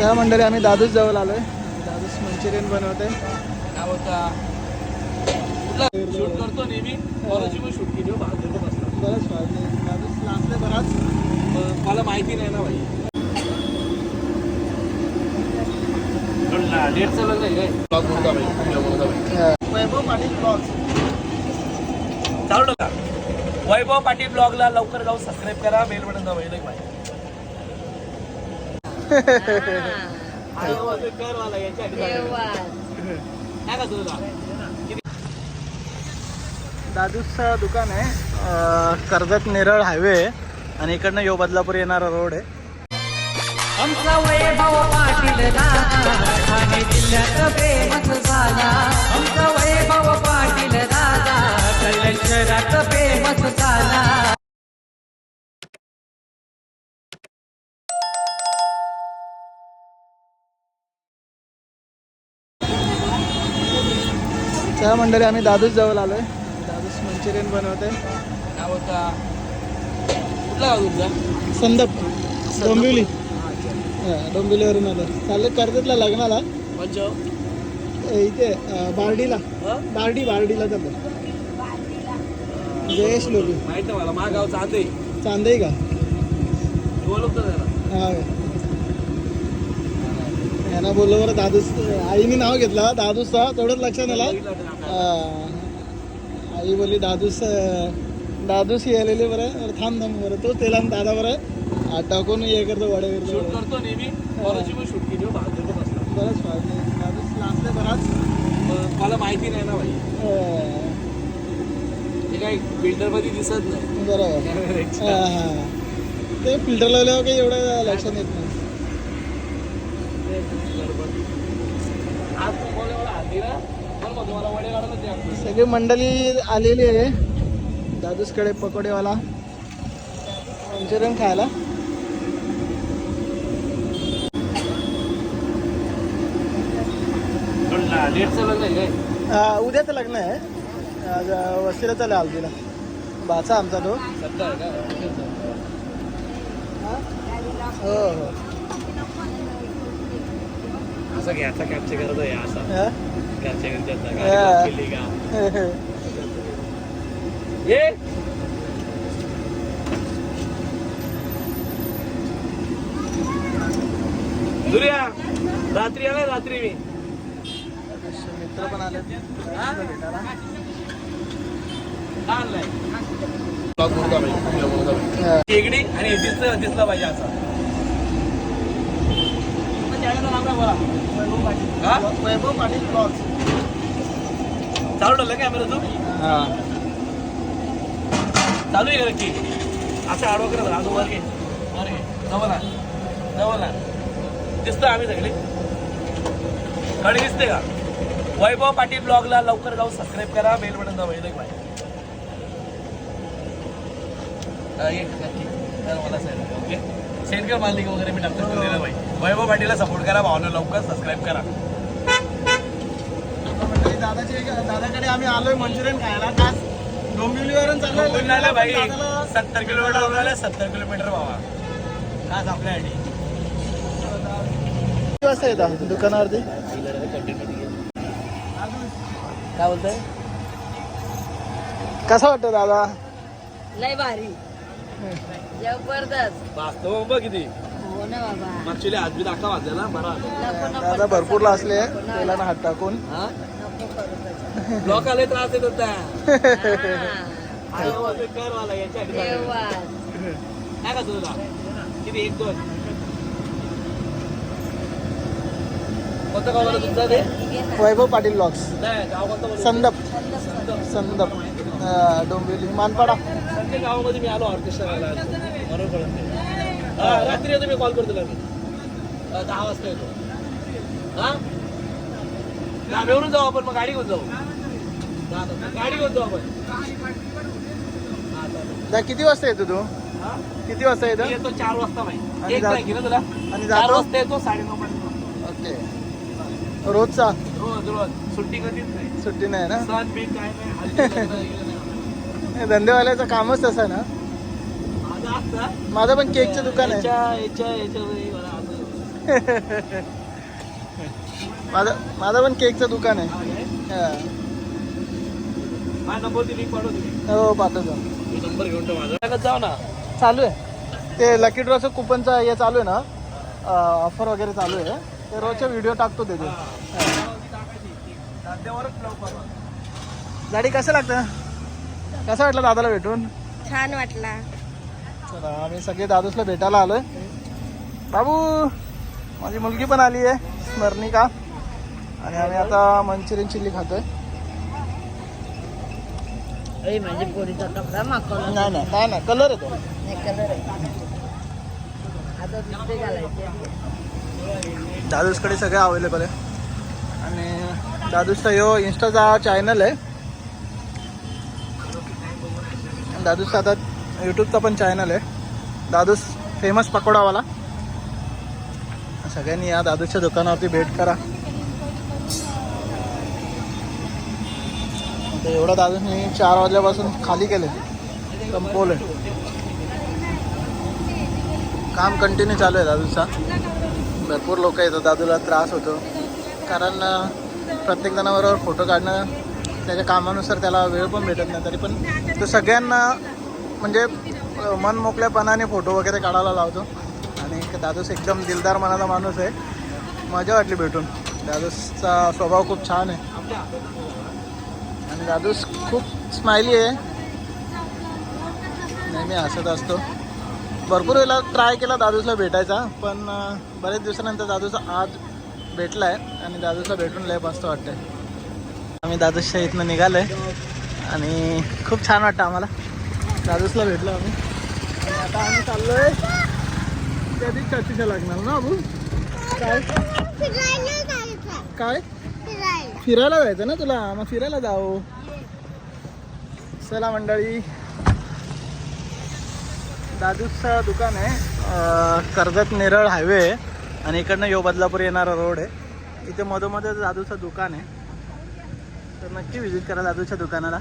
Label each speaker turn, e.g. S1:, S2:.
S1: त्या मंडळी आम्ही दादूच जवळ आलोय. दादूच मंचुरियन बनवते
S2: शूट करतो नेहमी. शूट केली हो,
S1: बरंच लांबले
S2: मला माहिती नाही ना भाई डेटचं लग्न आहे काय?
S1: वैभव पाटील ब्लॉग
S2: चालू का वैभव पाटील ब्लॉगला लवकर जाऊन सबस्क्राईब करा. बेल बटन येईल भाई कर मला याच्या आधी सांगितलं. काय का तुला
S1: दादूचं दुकान आहे कर्जत नेरळ हायवे. आणि इकडनं यो बदलापूर येणारा रोड आहे.
S3: आमचा वैभव पाटील दादा ठाणे जिल्ह्यात फेमस झाला. आमचा वैभव पाटील दादा कल्याण शहरात फेमस झाला.
S1: त्या मंडळी आम्ही दादूच जवळ आलोय. दादूच मंचुरियन बनवते
S2: तुमचा?
S1: संदप. डोंबिवली. डोंबिवलीवरून आलो चाललं कर्जतला लग्नाला. इथे बार्डीला. बार्डी बार्डीला चाललो जयेश लोबी
S2: माहीत मला माझं गाव चांदे
S1: चांदई का हा यांना बोललो बरं दादूस आईने नाव घेतलं दादूसचा तेवढंच लक्षात आला. आई बोलली दादूस दादूस यायलेले बरं थांब थांब बरं तो तेला दादा बरं टाकून हे करतो वडे
S2: करतो. हो,
S1: बरंच दादूस बराच.
S2: मला माहिती नाही ना भाई काही बिल्डरमध्ये दिसत नाही.
S1: बरोबर. ते फिल्टर लावल्यावर काही एवढं लक्षात येत नाही
S2: आज तुम्हाला एवढा हात दिला पण मग तुम्हाला वडे काढायला द्या
S1: सगळी मंडळी आलेली आहे. दादूसकडे पकोडेवाला. मंचुरियन खायला. उद्याचं लग्न आहे. आज चालू आहे हल्दीला. बाचा आमचा तो. हो हो.
S2: असं घ्यायचा कॅप्चर करत आहे असा. गाडी केली का? ये! दुर्या रात्री आलाय रात्री मी.
S1: मित्र पण आले भेटायला.
S2: शेगडी आणि दिसलं दिसलं पाहिजे असं मग channel चं नाव काय बोला हा?
S1: वैभव पाटील ब्लॉग
S2: चालू ठेवलं कॅमेरा तू? चालू आहे का असं आडवा करत राहतो वर घे. वर घे. जवळ. दिसतं आम्ही सगळे. कडे दिसते का? वैभव पाटील ब्लॉगला लवकर जाऊन सबस्क्राईब करा बेल बटन हा, ये, नक्की. मला ओके? सेंड कर मला link वगैरे मी टाकतो. भाई वैभव पाटीलला सपोर्ट करा भावना लवकर सबस्क्राईब करा.
S1: दादाचे दादाकडे आम्ही आलोय मंचुरियन खायला. डोंबिवलीवरून
S2: भाई सत्तर किलोमीटर सत्तर किलोमीटर भावा. खास आपल्यासाठी
S1: किती वाजता येतात दुकानावरती.
S2: काय बोलताय?
S1: कसा वाटतं दादा?
S4: लय भारी. जबरदस्त.
S2: वास्तव बघ किती.
S4: हो ना बाबा.
S2: ऍक्च्युली आज बी दाखला वाजला ना बरा.
S4: नको नको.
S1: दादा भरपूर लासले त्याला ना हात टाकून.
S2: हा?
S4: नको करू तसं.
S2: ब्लॉक आले त्रास येत होता.
S4: हा,
S2: कर मला याच्या आधी सांगितलं.
S4: देवा.
S2: काय का तुला? किती एक दोन. कोणतं गाव झालं तुमचं ते?
S4: घे ना.
S1: वैभव पाटील ब्लॉग्स.
S2: नाही गाव कोणतं बोलू?
S1: संदप.
S4: संदप.
S1: संदप. हा, डोंबिवली. मानपाडा.
S2: संजय गावामध्ये मी आलो ऑर्केस्ट्राला बरोबर रात्री येतो मी कॉल करतो मी दहा वाजता येतो. हा? धाब्यावरून जाऊ आपण मग गाडी घेऊन जाऊ. गाडी घेऊन जाऊ आपण.
S1: किती वाजता येतो तू? किती वाजता येतो?
S2: येतो चार वाजता भाई एक ना तुला?
S1: आणि
S2: चार
S1: जातो?
S2: वाजता येतो साडेनऊ पर्यंत
S1: ओके. रोजचा?
S2: रोज रोज. सुट्टी कधीच नाही.
S1: सुट्टी नाही ना?
S2: सण बिन काय नाही हल्ली लग्न गेलं नाही.
S1: हे धंदेवाल्याचं कामच तसं ना.
S2: माझं
S1: पण केकचं दुकान आहे. माझं माझं पण केकचं दुकान आहे. हा. पाठवतो.
S2: नंबर घेऊन जाऊ ना.
S1: चालू आहे. ते लकी ड्रॉचं कुपनचं हे चालू आहे ना? ऑफर वगैरे चालू आहे. ते रोजचे व्हिडिओ टाकतो त्याचे. गाडी कसं लागतं? कसं वाटलं दादाला भेटून?
S4: छान वाटला.
S1: चला आम्ही सगळे दादूसला भेटायला आलोय. बाबू माझी मुलगी पण आली आहे स्मरणिका. आणि आम्ही आता मंचुरियन चिल्ली खातोय.
S4: म्हणजे पोरीचा कपडा मागवला.
S1: नाही नाही नाही नाही कलर येतो
S4: नाही कलर आहे.
S1: दादूसकडे सगळे अवेलेबल आहे. आणि दादूसचा यो इंस्टाचा चॅनल आहे. दादूसचा आता यूट्यूबचा पण चॅनल आहे. दादूस फेमस पकोडावाला. सगळ्यांनी या दादूच्या दुकानावरती भेट करा. तर एवढं दादूसनी चार वाजल्यापासून खाली केले. संपवले काम कंटिन्यू चालू आहे दादूचा. भरपूर लोक येतात. दादूला त्रास होतो. कारण प्रत्येक जणाबरोबर फोटो काढणं त्याच्या कामानुसार त्याला वेळ पण भेटत नाही तरी पण तो सगळ्यांना म्हणजे मन मोकळ्यापणाने फोटो वगैरे काढायला लावतो. आणि दादूस एकदम दिलदार मनाचा माणूस आहे. मजा वाटली भेटून. दादूसचा स्वभाव खूप छान आहे. आणि दादूस खूप स्माइली आहे. नेहमी हसत असतो. भरपूर वेळेला ट्राय केला दादूसला भेटायचा पण बरेच दिवसानंतर दादूचा आज भेटला आहे आणि दादूसला भेटून लय मस्त वाटतंय. आम्ही दादूसच्या इथनं निघालोय. आणि खूप छान वाटतं आम्हाला. दादूसला भेटलो आम्ही. आता आम्ही चाललोय कधी चर्चीच्या लागणार ना अबू? काय? काय? फिरायला जायचं ना तुला? मग फिरायला जाऊ. चला मंडळी. दादूचं दुकान आहे कर्जत नेरळ हायवे. आहे आणि इकडनं यो बदलापूर येणारा रोड आहे. इथे मधोमध दादूचं दुकान आहे. तर नक्की व्हिजिट करा दादूच्या दुकानाला.